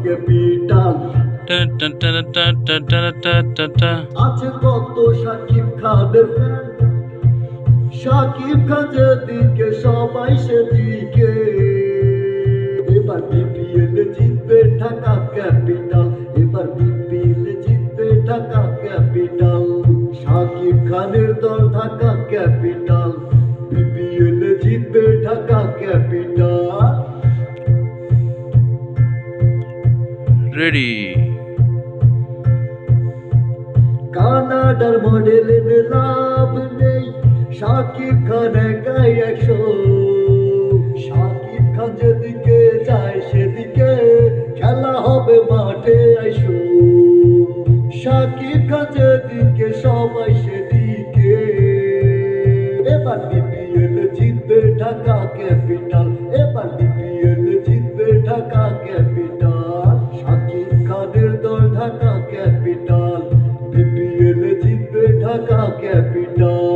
লোকে পিটান আছে কত সাকিব খানের সাকিব খান যেদিকে সবাই সেদিকে। এবার বিপিএল জিতবে ঢাকা ক্যাপিটাল। এবার বিপিএল জিতবে ঢাকা ক্যাপিটাল। সাকিব খানের দল ঢাকা ক্যাপিটাল। বিপিএল জিতবে ঢাকা ক্যাপিটাল। রেডি কানাডার মডেলের লাভ নেই। সাকিব খান একাই একশো। সাকিব খান যেদিকে যায় সেদিকে খেলা হবে মাঠে আইসো। সাকিব খান যেদিকে সবাই সেদিকে। এবার বিপিএল জিতবে ঢাকা ক্যাপিটাল। happy.